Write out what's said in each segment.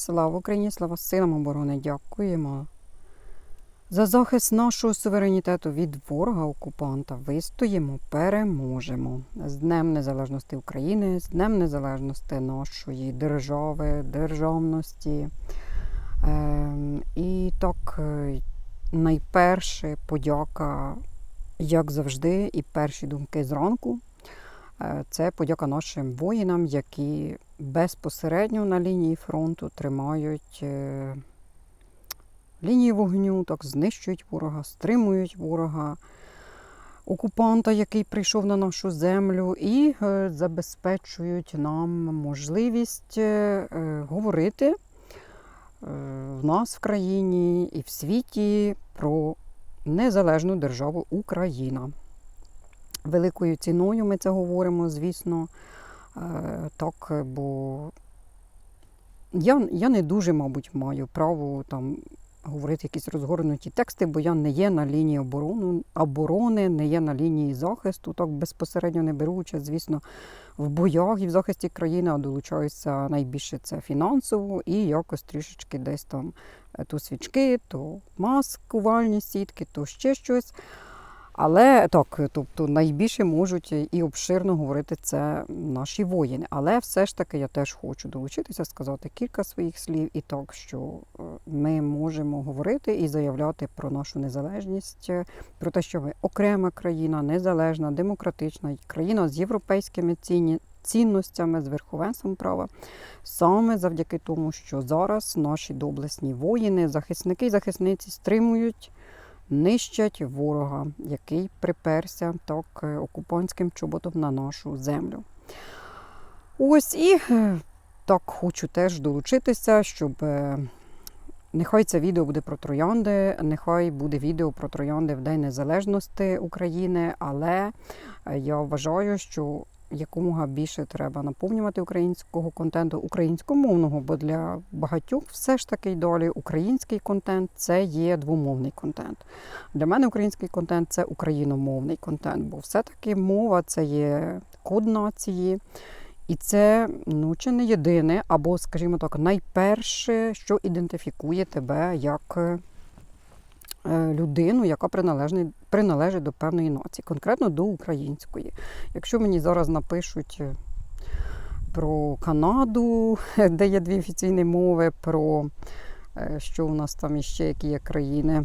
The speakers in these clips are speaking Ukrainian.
Слава Україні, слава силам оборони! Дякуємо. За захист нашого суверенітету від ворога окупанта вистоїмо, переможемо. З Днем Незалежності України, з Днем Незалежності нашої держави, державності. Ем, і так, е, найперше подяка, як завжди, і перші думки зранку. Е, Це подяка нашим воїнам, які безпосередньо на лінії фронту тримають е, лінії вогню, так знищують ворога, стримують ворога, окупанта, який прийшов на нашу землю, і е, забезпечують нам можливість говорити в нас в країні і в світі про незалежну державу Україна. Великою ціною ми це говоримо, звісно. Е, Так, бо я, я не дуже, мабуть, маю право там говорити якісь розгорнуті тексти, бо я не є на лінії оборони, оборони, не є на лінії захисту. Так безпосередньо не беру участь, звісно, в боях і в захисті країни, а долучаюся найбільше це фінансово і якось трішечки десь там е, то свічки, то маскувальні сітки, то ще щось. Але так, тобто найбільше можуть і обширно говорити це наші воїни. Але все ж таки я теж хочу долучитися, сказати кілька своїх слів і так, що е, ми можемо говорити і заявляти про нашу незалежність, е, про те, що ми окрема країна, незалежна, демократична країна з європейськими цінні. Цінностями з верховенством права саме завдяки тому, що зараз наші доблесні воїни, захисники і захисниці стримують нищать ворога, який приперся так е, окупантським чоботом на нашу землю. Ось і е, так хочу теж долучитися, щоб е, нехай це відео буде про троянди, нехай буде відео про троянди в День Незалежності України, але я вважаю, що якомога більше треба наповнювати українського контенту, українськомовного, бо для багатьох все ж таки й далі український контент це є двомовний контент. Для мене український контент це україномовний контент, бо все-таки мова це є код нації. І це ну чи не єдине, або, скажімо так, найперше, що ідентифікує тебе як людину, яка приналежить, до певної нації, конкретно до української. Якщо мені зараз напишуть е, про Канаду, де є дві офіційні мови, про е, що у нас там іще, які є країни.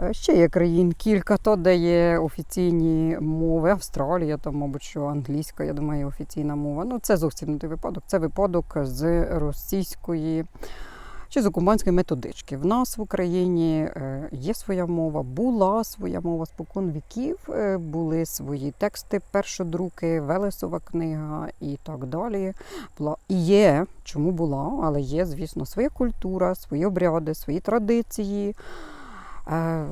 Е, Ще є країн кілька, то де є офіційні мови. Австралія, там, мабуть, що англійська, я думаю, офіційна мова. Ну, це зовсім не той випадок. Це випадок з російської чи з окупантської методички. В нас в Україні е, є своя мова, була своя мова спокон віків, е, були свої тексти, першодруки, Велесова книга і так далі. Була і є, чому була, але є, звісно, своя культура, свої обряди, свої традиції. е,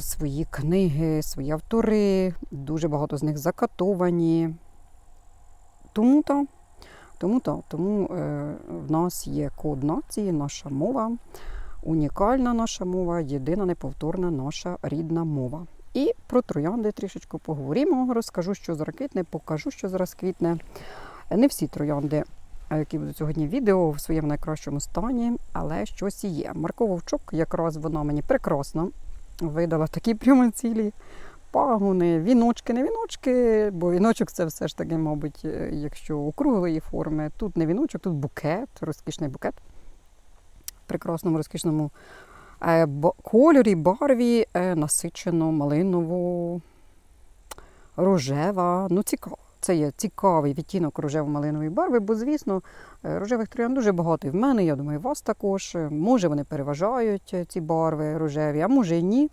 Свої книги, свої автори, дуже багато з них закатовані. Тому то тому так, тому е, в нас є код нації, наша мова, унікальна наша мова, єдина неповторна наша рідна мова. І про троянди трішечки поговоримо. Розкажу, що зараз квітне, покажу, що зараз квітне. Не всі троянди, е, які будуть сьогодні відео, в своєму найкращому стані, але щось є. Марко Вовчук, якраз вона мені прекрасно видала такі прямо цілі пагони, віночки, не віночки, бо віночок це все ж таки, мабуть, е, якщо округлої форми. Тут не віночок, тут букет, розкішний букет. В прекрасному розкішному е, кольорі, барві, е, насичено, малиново, рожева. Ну, цікаво. Це є цікавий відтінок рожево-малинової барви, бо, звісно, рожевих троян дуже багато і в мене, я думаю, і вас також. Може, вони переважають ці барви рожеві, а може і ні.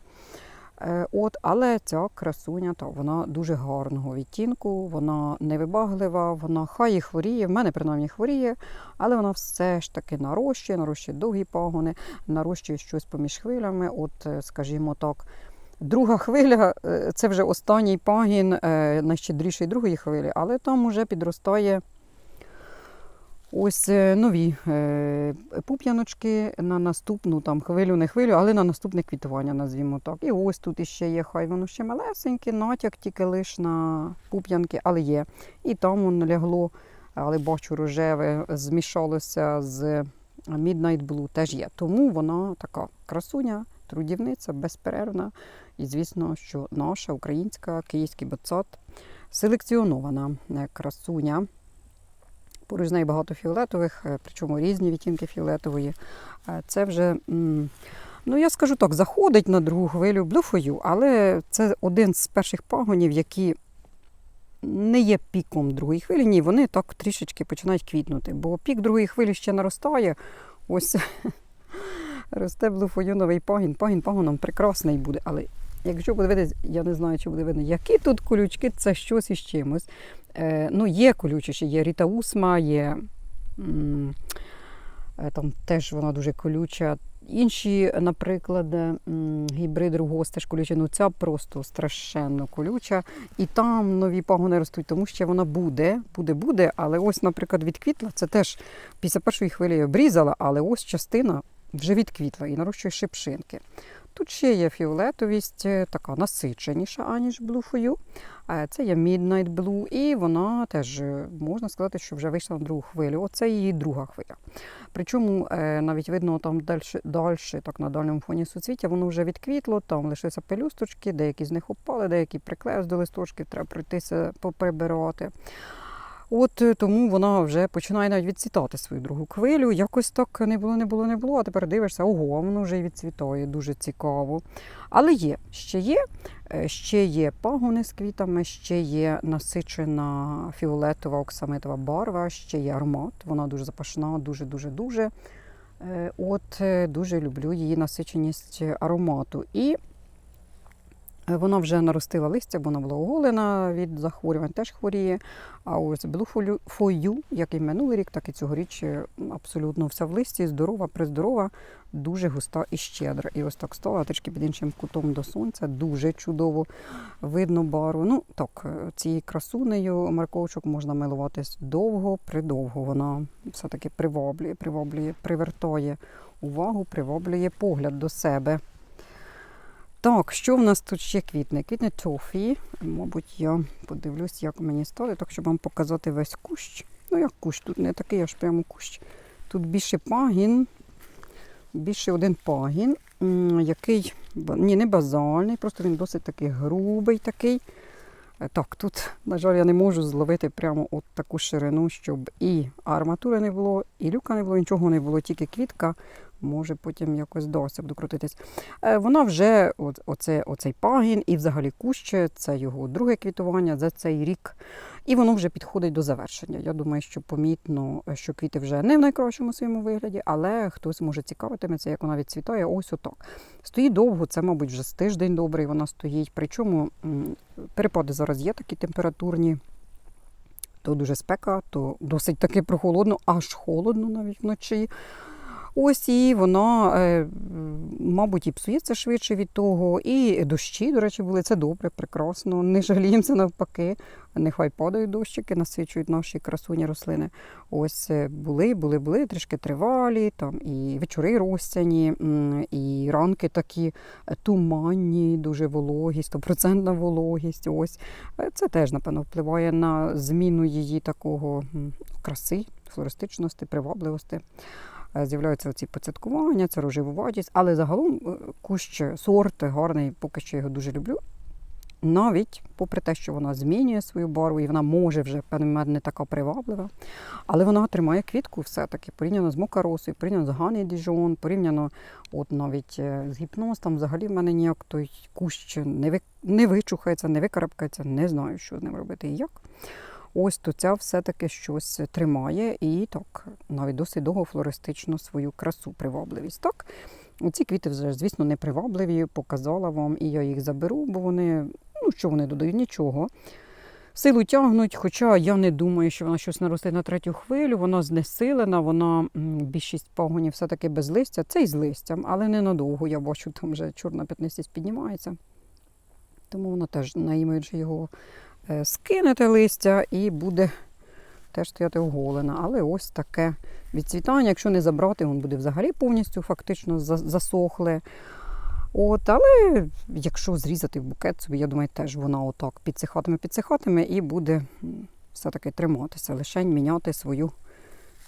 Е, От, але ця красуня, то вона дуже гарного відтінку, вона невибаглива, вона хай і хворіє, в мене принаймні хворіє, але вона все ж таки нарощує, нарощує довгі пагони, нарощує щось поміж хвилями. От, е, скажімо так, друга хвиля е, це вже останній пагін найщедрішої другої хвилі, але там уже підростає. Ось е, нові е, пуп'яночки на наступну там хвилю, не хвилю, але на наступне квітування, назвімо так. І ось тут іще є, хай воно ще малесеньке, натяк тільки лиш на пуп'янки, але є. І там воно лягло, але бачу, рожеве змішалося з Midnight Blue теж є. Тому вона така красуня, трудівниця, безперервна. І, звісно, що наша українська київський боцот селекціонована е, красуня. Поруч з нею багато фіолетових, е, причому різні відтінки фіолетової. Е, Це вже, ну я скажу так, заходить на другу хвилю блюфою, але це один з перших пагонів, які не є піком другої хвилі. Ні, вони так трішечки починають квітнути, бо пік другої хвилі ще наростає. Ось росте блуфою новий пагін. Пагін пагоном прекрасний буде. Але якщо буде я не знаю, чи буде видно, які тут колючки, це щось із чимось. Е, ну, є колючіші, є Ріта Усма, є е, там теж вона дуже колюча. Інші, наприклад, гібрид Ругос теж колюча, ну ця просто страшенно колюча. І там нові пагони ростуть, тому що вона буде, буде, буде. Але ось, наприклад, відквітла, це теж після першої хвилі обрізала, але ось частина вже відквітла і нарощує шипшинки. Тут ще є фіолетовість, е, така насиченіша, аніж блуфою. Е, Це є Midnight Blue, і вона теж е, можна сказати, що вже вийшла на другу хвилю. Оце її друга хвиля. Причому навіть видно там далі, далі так на дальньому фоні суцвіття, воно вже відквітло, там лишилися пелюсточки, деякі з них опали, деякі приклеїлись до листочків, треба пройтися поприбирати. От е, тому вона вже починає навіть відцвітати свою другу хвилю. Якось так не було, не було, не було. А тепер дивишся, ого, воно вже і відцвітає, дуже цікаво. Але є, ще є, е, ще є пагони з квітами, ще є насичена фіолетова оксамитова барва, ще є аромат. Вона дуже запашна, дуже, дуже. Е, От дуже люблю її насиченість аромату. І Вона вже наростила листя, бо вона була оголена від захворювань, теж хворіє. А ось You, як і минулий рік, так і цьогоріч е, абсолютно вся в листі, здорова, приздорова, дуже густа і щедра. І ось так стала трішки під іншим кутом до сонця, дуже чудово видно бару. Ну так, е, цією красунею марковчик можна милуватись довго, придовго. Вона все-таки приваблює, приваблює, привертає увагу, приваблює погляд до себе. Так, що в нас тут ще квітне? Квітне тофі. Мабуть, я подивлюсь, як мені стали, так щоб вам показати весь кущ. Ну, як кущ, тут не такий аж прямо кущ. Тут більше пагін, більше один пагін, який ні, не базальний, просто він досить такий грубий такий. Е, Так, тут, на жаль, я не можу зловити прямо от таку ширину, щоб і арматури не було, і люка не було, нічого не було, тільки квітка. Може, потім якось вдасться докрутитись. Е, Вона вже оце, оцей пагін і взагалі кущ, це його друге квітування за цей рік. І воно вже підходить до завершення. Я думаю, що помітно, що квіти вже не в найкращому своєму вигляді, але хтось може цікавитиметься, як вона відцвітає. Ось отак. Стоїть довго, це, мабуть, вже з тиждень добрий вона стоїть. Причому перепади зараз є такі температурні. То дуже спека, то досить таки прохолодно, аж холодно навіть вночі. Ось і вона, е, мабуть, і псується швидше від того. І дощі, до речі, були це добре, прекрасно. Не жаліємося навпаки. Нехай падають дощики, насичують наші красуні рослини. Ось е, були, були, були трішки тривалі, там і вечори розтяні, і ранки такі туманні, дуже вологі, стопроцентна вологість. Ось Е, це теж, напевно, впливає на зміну її такого краси, флористичності, привабливості. Е, З'являються ці поцяткування, це рожевуватість, але загалом е, кущ сорт гарний, поки що його дуже люблю. Навіть попри те, що вона змінює свою барву, і вона може вже певний не така приваблива, але вона тримає квітку все-таки порівняно з мокаросою, порівняно з Гані Діжон, порівняно от навіть е, з гіпноз, взагалі в мене ніяк той кущ не, ви, не вичухається, не викарабкається, не знаю, що з ним робити і як. Ось то ця все-таки щось тримає і так, навіть досить довго флористично свою красу, привабливість. Так, ці квіти вже, звісно, не привабливі, показала вам, і я їх заберу, бо вони, ну що вони додають, нічого. Силу тягнуть, хоча я не думаю, що вона щось наросте на третю хвилю, вона знесилена, вона більшість пагонів все-таки без листя. Це і з листям, але ненадовго. Я бачу, там вже чорна п'ятнистість піднімається. Тому вона теж наймаючи його скинете листя і буде теж стояти оголена. Але ось таке відцвітання. Якщо не забрати, він буде взагалі повністю фактично засохле. От, але якщо зрізати в букет собі, я думаю, теж вона отак підсихатиме, підсихатиме і буде все-таки триматися, лише міняти свою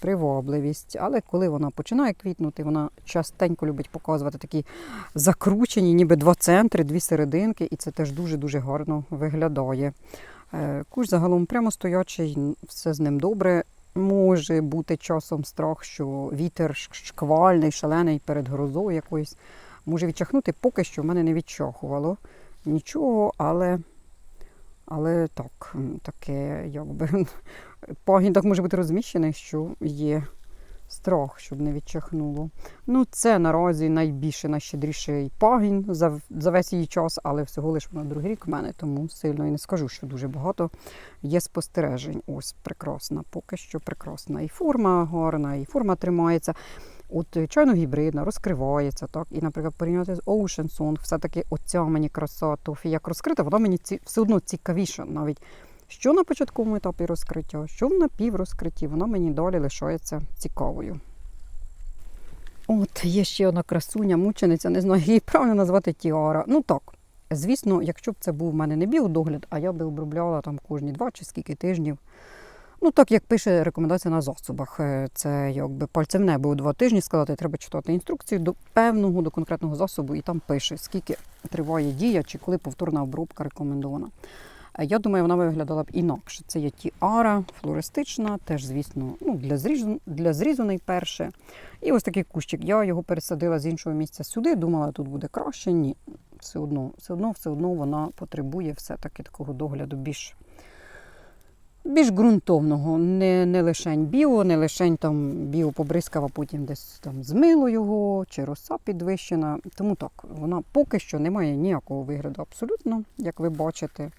привабливість. Але коли вона починає квітнути, вона частенько любить показувати такі закручені, ніби два центри, дві серединки, і це теж дуже-дуже гарно виглядає. Е, Кущ загалом прямо стоячий, все з ним добре. Може бути часом страх, що вітер шквальний, шалений перед грозою якоюсь може відчахнути. Поки що в мене не відчахувало нічого, але, але так, таке, якби так може бути розміщений, що є страх, щоб не відчахнуло. Ну, це наразі найбільше, найщедріший пагін за, за весь її час, але всього лиш вона другий рік в мене, тому сильно і не скажу, що дуже багато є спостережень. Ось прекрасна, поки що прекрасна. І форма гарна, і форма тримається. От е, чайно гібридна, розкривається, так. І, наприклад, порівняти з Ocean Song, все-таки оця мені краса тофі як розкрита, вона мені ці, все одно цікавіша навіть. Що на початковому етапі розкриття, що в напіврозкритті, вона мені далі лишається цікавою. От є ще одна красуня, мучениця, не знаю, її правильно назвати Тіара. Ну так, звісно, якщо б це був в мене не біодогляд, а я би обробляла там кожні два чи скільки тижнів. Ну, так як пише рекомендація на засобах, е, це якби пальцем небо у два тижні сказати, треба читати інструкцію до певного, до конкретного засобу, і там пише, скільки триває дія чи коли повторна обробка рекомендована. Я думаю, вона виглядала б інакше. Це є тіара, флористична, теж, звісно, ну, для, зрізу, для зрізу найперше. І ось такий кущик. Я його пересадила з іншого місця сюди, думала, тут буде краще. Ні, все одно, все одно, все одно вона потребує все-таки такого догляду більш більш ґрунтовного, не, не лишень біо, не лишень там біо побризкав, а потім десь там змило його, чи роса підвищена. Тому так, вона поки що не має ніякого вигляду абсолютно, як ви бачите.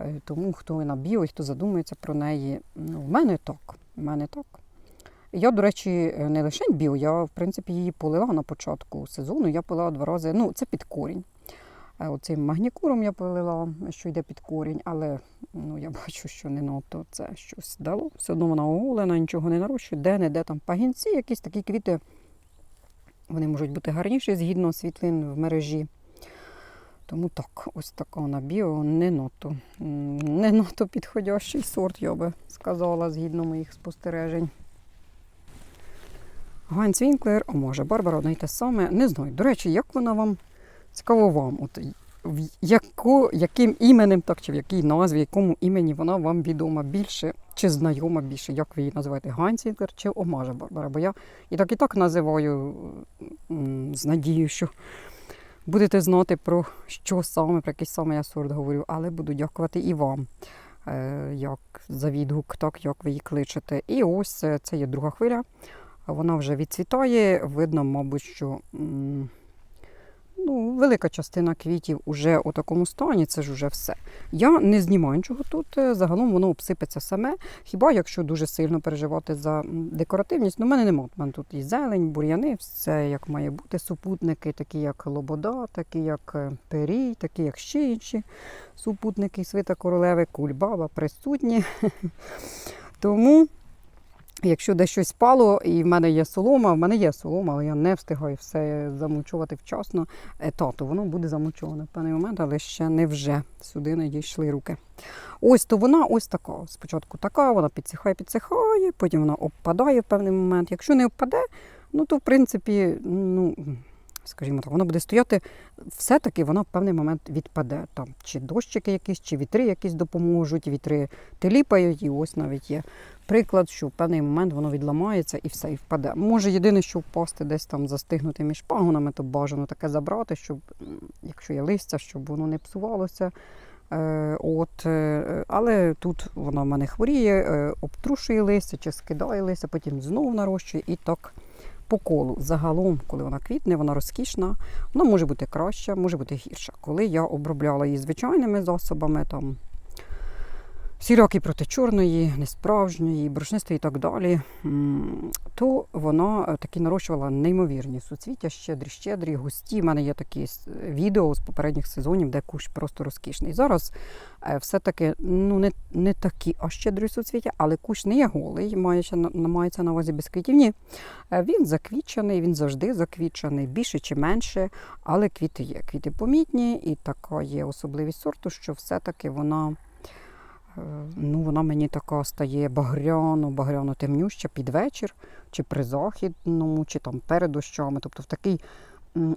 Е, Тому хто на біо і хто задумується про неї, ну, мене так. В мене так. Я, до речі, не лише біо, я в принципі її полила на початку сезону. Я полила два рази. Ну, це під корінь. Е, Оцим магнікуром я полила, що йде під корінь, але ну, я бачу, що не надто це щось дало. Все одно вона оголена, нічого не нарощує, де-не-де там пагінці, якісь такі квіти. Вони можуть бути гарніші згідно світлин в мережі. Тому так, ось така на біо не надто, не надто підходящий сорт, я би сказала, згідно моїх спостережень. Ганс Вінклер, а може Барбара одне й те саме. Не знаю. До речі, як вона вам цікаво вам? От, яко, яким іменем, так, чи в якій назві, якому імені вона вам відома більше, чи знайома більше, як ви її називаєте? Ганс Вінклер чи Омажа Барбара? Бо я і так і так називаю з надією, що будете знати про що саме, про який саме я сорт говорю, але буду дякувати і вам. е, Як за відгук, так як ви її кличете. І ось е, це є друга хвиля. Вона вже відцвітає. Видно, мабуть, що ну, велика частина квітів уже у такому стані, це ж уже все. Я не знімаю нічого тут. е, Загалом воно обсипеться саме. Хіба якщо дуже сильно переживати за декоративність, ну, в мене немає. У мене тут і зелень, бур'яни, все як має бути. Супутники, такі як лобода, такі як е, перій, такі як ще інші супутники свита королеви, кульбаба присутні. Тому. Якщо десь щось спало, і в мене є солома, в мене є солома, але я не встигаю все замульчувати вчасно. Тато то воно буде замульчоване в певний момент, але ще не вже сюди не дійшли руки. Ось то вона ось така. Спочатку така, вона підсихає, підсихає, потім вона обпадає в певний момент. Якщо не обпаде, ну то в принципі, ну. Скажімо так, воно буде стояти, все-таки вона в певний момент відпаде. Там чи дощики якісь, чи вітри якісь допоможуть, вітри теліпають, і ось навіть є приклад, що в певний момент воно відламається і все, і впаде. Може, єдине, що впасти десь там застигнути між пагонами, то бажано таке забрати, щоб, якщо є листя, щоб воно не псувалося. Е, От, е, але тут вона в мене хворіє, е, обтрушує листя чи скидає листя, потім знову нарощує і так по колу. Загалом, коли вона квітне, вона розкішна, вона може бути краща, може бути гірша. Коли я обробляла її звичайними засобами, там сіряки проти чорної, несправжньої, борошнистої і так далі, то вона е, таки нарощувала неймовірні суцвіття, щедрі, щедрі, густі. У мене є такі відео з попередніх сезонів, де кущ просто розкішний. Зараз е, все-таки ну, не, не такі аж щедрі суцвіття, але кущ не є голий, на, мається на увазі без квітів. Ні, Е, він заквічений, він завжди заквічений, більше чи менше, але квіти є. Квіти помітні, і така є особливість сорту, що все-таки вона ну, вона мені така стає багряно, багряно темнюща під вечір, чи при західному, чи там перед дощами. Тобто в такій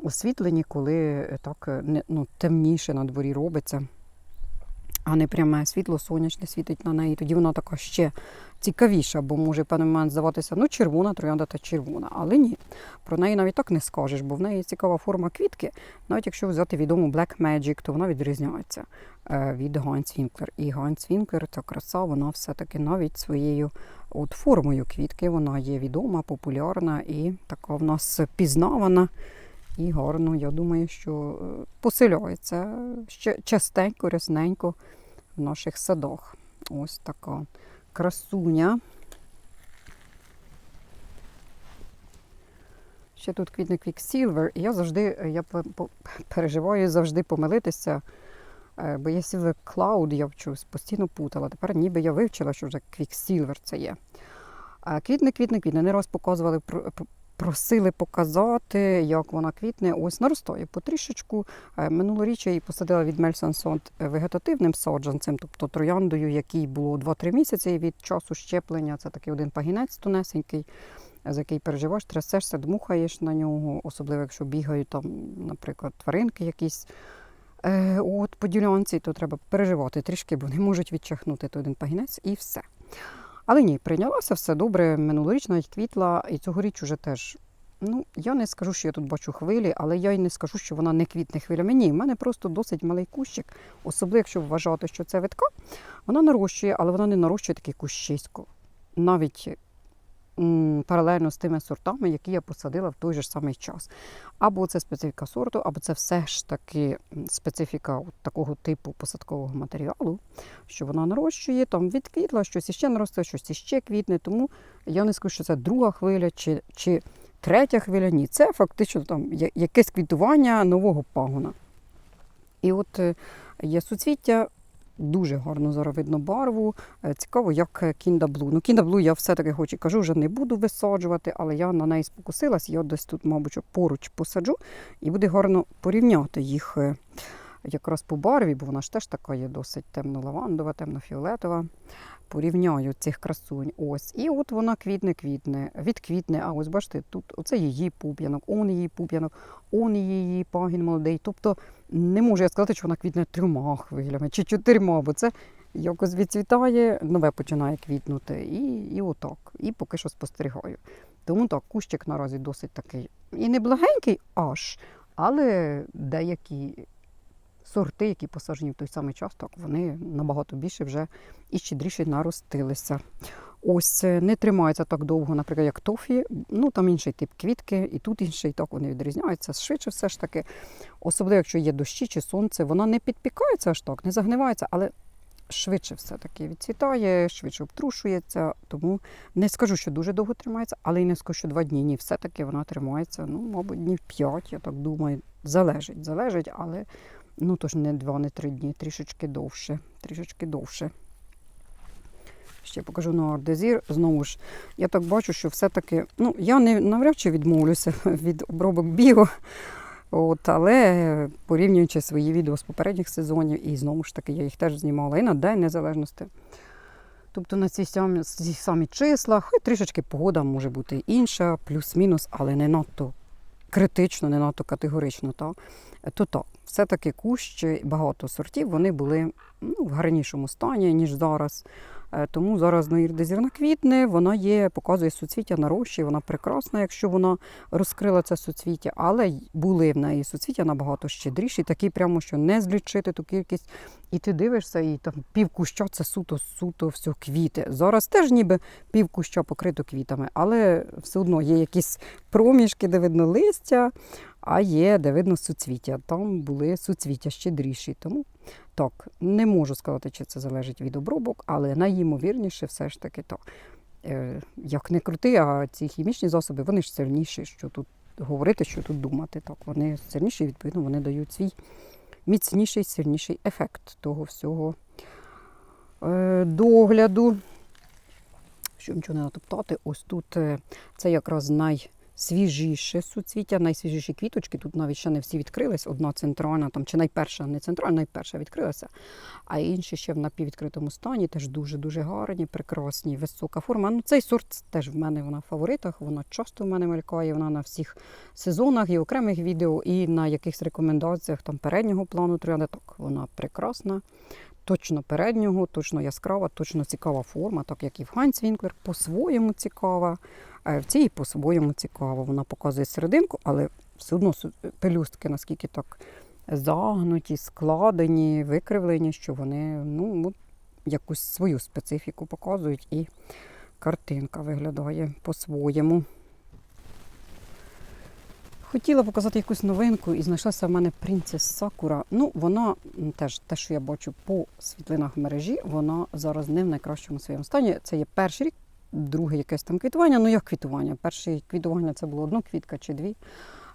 освітленні, коли е, так е, ну, темніше на дворі робиться, а не пряме світло сонячне світить на неї. Тоді вона така ще цікавіша, бо може в певний момент здаватися, ну, червона, троянда та червона. Але ні, про неї навіть так не скажеш, бо в неї цікава форма квітки. Навіть якщо взяти відому Black Magic, то вона відрізняється е, від Ганс Вінклер. І Ганс Вінклер, ця краса, вона все-таки навіть своєю от формою квітки, вона є відома, популярна і така в нас пізнавана. І гарно, я думаю, що е, поселяється ще частенько, рясненько в наших садах. Ось така красуня. Ще тут квітне Quicksilver. І я завжди е, я переживаю завжди помилитися. е, Бо є Silver Cloud, я вчусь, постійно путала. Тепер ніби я вивчила, що вже Quicksilver це є. А квітне, квітне, квітне. Не раз показували, просили показати, як вона квітне. Ось наростає потрішечку. Е, Минулоріч я її посадила від Мельсон Сонд вегетативним саджанцем, тобто трояндою, якій було 2-3 місяці від часу щеплення. Це такий один пагінець тонесенький, за який переживаєш, трясешся, дмухаєш на нього, особливо якщо бігають там, наприклад, тваринки якісь. Е, От по ділянці, то треба переживати трішки, бо не можуть відчахнути той один пагінець і все. Але ні, прийнялася все добре. Минулоріч навіть квітла, і цьогоріч уже теж. Ну, я не скажу, що я тут бачу хвилі, але я й не скажу, що вона не квітне хвилями. Ні, в мене просто досить малий кущик, особливо якщо вважати, що це витка, вона нарощує, але вона не нарощує таке кущисько. Навіть паралельно з тими сортами, які я посадила в той же самий час. Або це специфіка сорту, або це все ж таки специфіка от такого типу посадкового матеріалу, що вона нарощує, там відквітла, щось іще наросте, щось іще квітне. Тому я не скажу, що це друга хвиля чи, чи третя хвиля. Ні, це фактично там якесь квітування нового пагона. І от е, є суцвіття. Дуже гарно зараз видно барву. Е, Цікаво, як кіндаблу. Кінда Ну, кіндаблу я все-таки хоч і кажу, вже не буду висаджувати, але я на неї спокусилась. Я десь тут, мабуть, поруч посаджу, і буде гарно порівняти їх е, якраз по барві, бо вона ж теж така є досить темно-лавандова, темно-фіолетова. Порівняю цих красунь. Ось. І от вона квітне-квітне, відквітне. А ось бачите, тут оце її пуп'янок, он її пуп'янок, он її пагін молодий. Тобто не можу я сказати, що вона квітне трьома хвилями чи чотирма, бо це якось відцвітає, нове починає квітнути. І, і отак. І поки що спостерігаю. Тому так, кущик наразі досить такий. І не благенький аж, але деякі сорти, які посаджені в той самий час, так вони набагато більше вже і щедріше наростилися. Ось е, не тримаються так довго, наприклад, як тофі. Ну там інший тип квітки, і тут інший, так вони відрізняються. Швидше все ж таки, особливо якщо є дощі чи сонце, вона не підпікається аж так, не загнивається, але швидше все-таки відцвітає, швидше обтрушується. Тому не скажу, що дуже довго тримається, але й не скажу, що два дні. Ні, все-таки вона тримається, ну, мабуть, днів п'ять, я так думаю. Залежить, залежить, але ну то ж не два, не три дні, трішечки довше. Трішечки довше. Ще покажу на ардезір. Знову ж, я так бачу, що все-таки, ну, я не навряд чи відмовлюся від обробок біо. От, але порівнюючи свої відео з попередніх сезонів, і знову ж таки я їх теж знімала і на День Незалежності. Тобто на ці самі, ці самі числа, хай трішечки погода може бути інша, плюс-мінус, але не надто критично, не надто категорично. Та? То так, все-таки кущ, багато сортів, вони були ну, в гарнішому стані, ніж зараз. Е, Тому зараз наїрдезірна квітне, вона є, показує суцвіття на рощі, вона прекрасна, якщо вона розкрила це суцвіття, але були в неї суцвіття набагато щедріші, такі прямо, що не злічити ту кількість. І ти дивишся, і там пів куща це суто, суто все квіти. Зараз теж ніби пів куща покрито квітами, але все одно є якісь проміжки, де видно листя, а є, де видно суцвіття. Там були суцвіття щедріші. Тому так, не можу сказати, чи це залежить від обробок, але найімовірніше все ж таки так. Е, як не крути, а ці хімічні засоби, вони ж сильніші, що тут говорити, що тут думати. Так, вони сильніші, відповідно, вони дають свій міцніший, сильніший ефект того всього е, догляду. Щоб нічого не натоптати, ось тут е, це якраз свіжіше суцвіття, найсвіжіші квіточки. Тут навіть ще не всі відкрились. Одна центральна, там чи найперша, не центральна, найперша відкрилася, а інші ще в напіввідкритому стані, теж дуже-дуже гарні, прекрасні, висока форма. Ну, цей сорт теж в мене вона в фаворитах, вона часто в мене мелькає, вона на всіх сезонах і окремих відео, і на якихось рекомендаціях там переднього плану троянди. Так, вона прекрасна. Точно переднього, точно яскрава, точно цікава форма, так як і в Ганс Вінклер, по-своєму цікава. А в цій по-своєму цікава. Вона показує серединку, але все одно пелюстки наскільки так загнуті, складені, викривлені, що вони ну, якусь свою специфіку показують, і картинка виглядає по-своєму. Хотіла показати якусь новинку і знайшлася в мене Princess Sakura. Ну, вона теж те, що я бачу по світлинах мережі, вона зараз не в найкращому своєму стані. Це є перший рік, друге якесь там квітування. Ну, як квітування? Перше квітування це було одна квітка чи дві.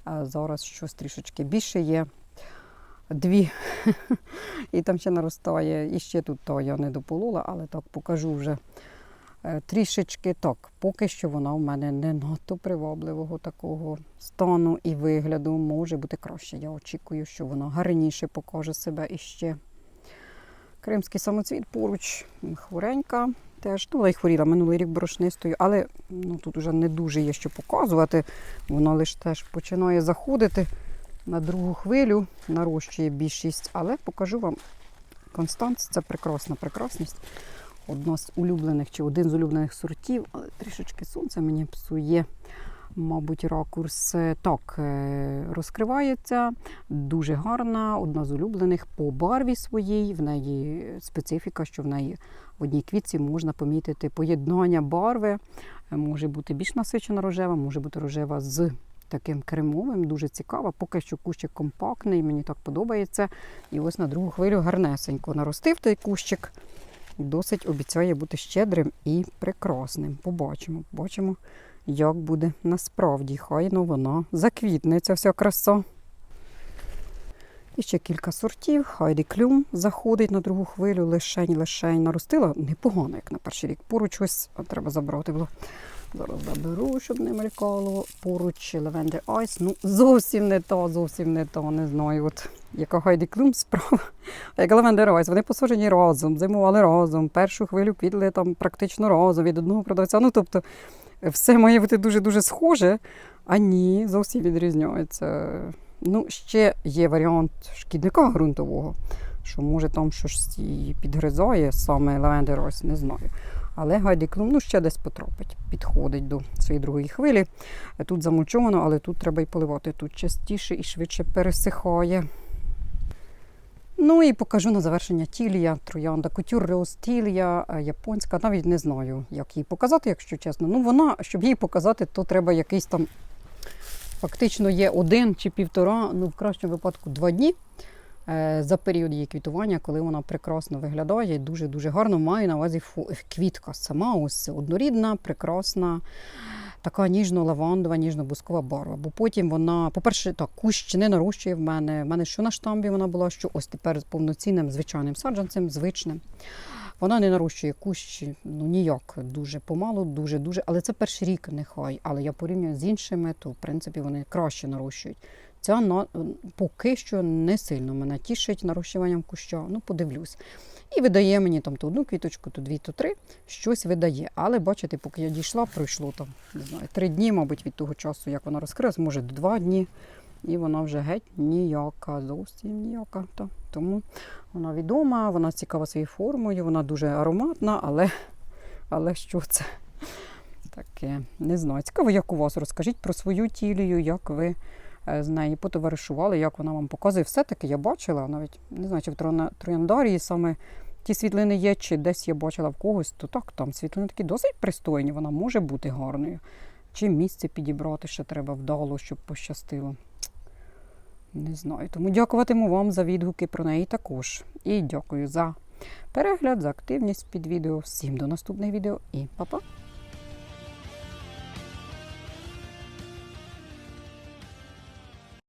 А зараз щось трішечки більше є. Дві. І там ще наростає. І ще тут то я не дополола, але так покажу вже Е, трішечки так. Поки що вона в мене не надто привабливого такого стану і вигляду. Може бути краще. Я очікую, що вона гарніше покаже себе іще. Кримський самоцвіт поруч, хворенька. Теж ну, й хворіла минулий рік борошнистою, але ну, тут вже не дуже є що показувати. Вона лише теж починає заходити на другу хвилю, нарощує більшість, але покажу вам Констанц, це прекрасна прекрасність одна з улюблених чи один з улюблених сортів, але трішечки сонце мені псує. Мабуть, ракурс так е, розкривається, дуже гарна, одна з улюблених по барві своїй. В неї специфіка, що в неї в одній квітці можна помітити поєднання барви. Е, Може бути більш насичена рожева, може бути рожева з таким кремовим, дуже цікава. Поки що кущик компактний, мені так подобається. І ось на другу хвилю гарнесенько наростив той кущик досить обіцяє бути щедрим і прекрасним. Побачимо, побачимо, як буде насправді. Хай ну вона заквітне ця вся краса. І ще кілька сортів. Хайді Клюм заходить на другу хвилю, лишень, лишень наростила. Непогано, як на перший рік. Поруч ось треба забрати було. Зараз заберу, щоб не мелькало. Поруч Lavender Ice. Ну, зовсім не та, зовсім не та. Не знаю, от яка Хайді Клюм справа. А як Lavender Ice. Вони посаджені разом, зимували разом. Першу хвилю квітли там практично разом від одного продавця. Ну, тобто, все має бути дуже-дуже схоже, а ні, зовсім відрізняється. Ну, ще є варіант шкідника ґрунтового, що може там щось підгризає саме Lavender Ice, не знаю. Але Гайді Клум ну, ще десь потрапить, підходить до своєї другої хвилі. Тут замульчовано, але тут треба й поливати. Тут частіше і швидше пересихає. Ну і покажу на завершення тілія, троянда Rose тілія, е, японська. Навіть не знаю, як її показати, якщо чесно. Ну, вона, щоб її показати, то треба якийсь там фактично є один чи півтора, ну в кращому випадку два дні за період її квітування, коли вона прекрасно виглядає, дуже-дуже гарно має на увазі квітка сама, ось однорідна, прекрасна. Така ніжно-лавандова, ніжно-бускова барва. Бо потім вона, по-перше, так, кущ не нарощує в мене. В мене що на штамбі вона була, що ось тепер з повноцінним звичайним саджанцем, звичним. Вона не нарощує кущ ну ніяк, дуже помалу, дуже-дуже. Але це перший рік нехай. Але я порівнюю з іншими, то в принципі вони краще нарощують. Ця на, поки що не сильно мене тішить нарощуванням куща. Ну, подивлюсь. І видає мені там то одну квіточку, то дві, то три. Щось видає. Але бачите, поки я дійшла, пройшло там, не знаю, три дні, мабуть, від того часу, як вона розкрилась, може два дні. І вона вже геть ніяка, зовсім ніяка. Тому вона відома, вона цікава своєю формою, вона дуже ароматна, але, але що це таке? Не знаю. Цікаво, як у вас. Розкажіть про свою тілію, як ви з нею потоваришували, як вона вам показує. Все-таки я бачила, навіть не знаю, чи в Трояндарії саме ті світлини є, чи десь я бачила в когось, то так, там світлини такі досить пристойні, вона може бути гарною. Чи місце підібрати ще треба вдало, щоб пощастило. Не знаю. Тому дякуватиму вам за відгуки про неї також. І дякую за перегляд, за активність під відео. Всім до наступних відео і па-па!